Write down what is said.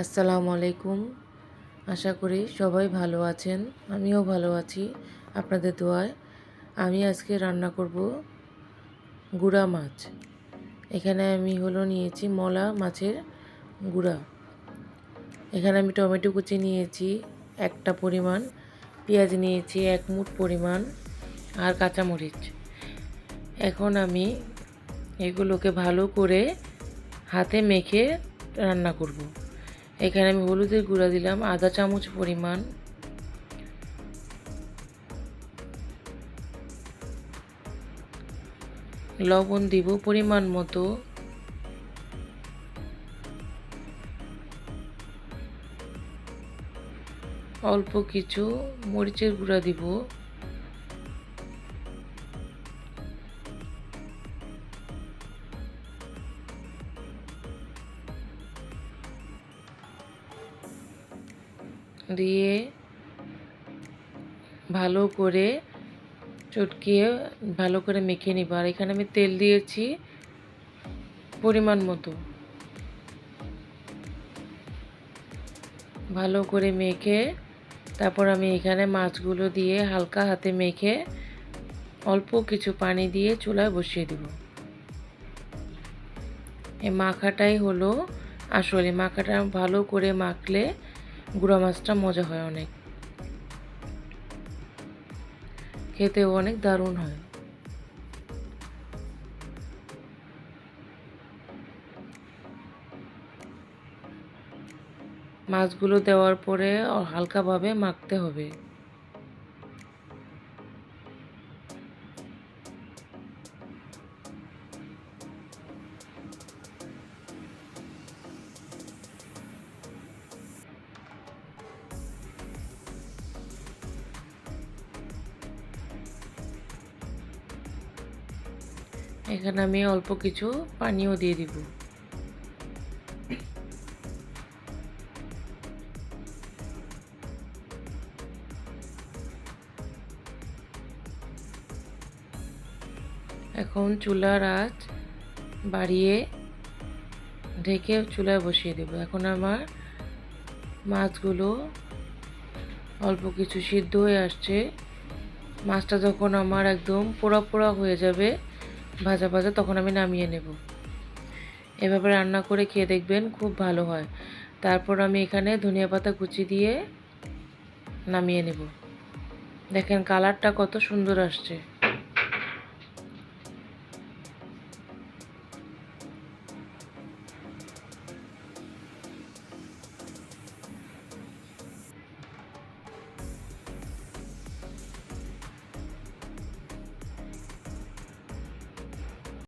আসসালামু আলাইকুম। আশা করি সবাই ভালো আছেন। আমিও ভালো আছি আপনাদের দোয়ায়। আমি আজকে রান্না করব গুড়া মাছ। এখানে আমি হলো নিয়েছি মলা মাছের গুঁড়া। এখানে আমি টমেটো কুচি নিয়েছি একটা পরিমাণ, পেঁয়াজ নিয়েছি এক মুঠ পরিমাণ আর কাঁচামরিচ। এখন আমি এগুলোকে ভালো করে হাতে মেখে রান্না করব। এখানে আমি হলুদের গুঁড়া দিলাম, আধা চামচ পরিমাণ। লবণ দিব পরিমাণ মতো। অল্প কিছু মরিচের গুঁড়া দিব। দিয়ে ভালো করে চটকিয়ে ভালো করে মেখে নিব। আর এখানে আমি তেল দিয়েছি পরিমাণ মতো। ভালো করে মেখে তারপর আমি এখানে মাছগুলো দিয়ে হালকা হাতে মেখে অল্প কিছু পানি দিয়ে চুলায় বসিয়ে দেব। এই মাখাটাই হলো আসলে। মাখাটা ভালো করে মাখলে গুঁড়া মাছটা মজা হয় অনেক। খেতেও অনেক দারুণ হয়। মাছগুলো দেওয়ার পরে হালকাভাবে মাখতে হবে। এখানে আমি অল্প কিছু পানিও দিয়ে দিব। এখন চুলার আঁচ বাড়িয়ে ঢেকে চুলায় বসিয়ে দেব। এখন আমার মাছগুলো অল্প কিছু সিদ্ধ হয়ে আসছে। মাছটা যখন আমার একদম পোড়া পোড়া হয়ে যাবে ভাজা ভাজা তখন আমি নামিয়ে নেব। এভাবে রান্না করে খেয়ে দেখবেন খুব ভালো হয়। তারপর আমি এখানে ধনিয়া পাতা কুচি দিয়ে নামিয়ে নেব। দেখেন কালারটা কত সুন্দর আসছে।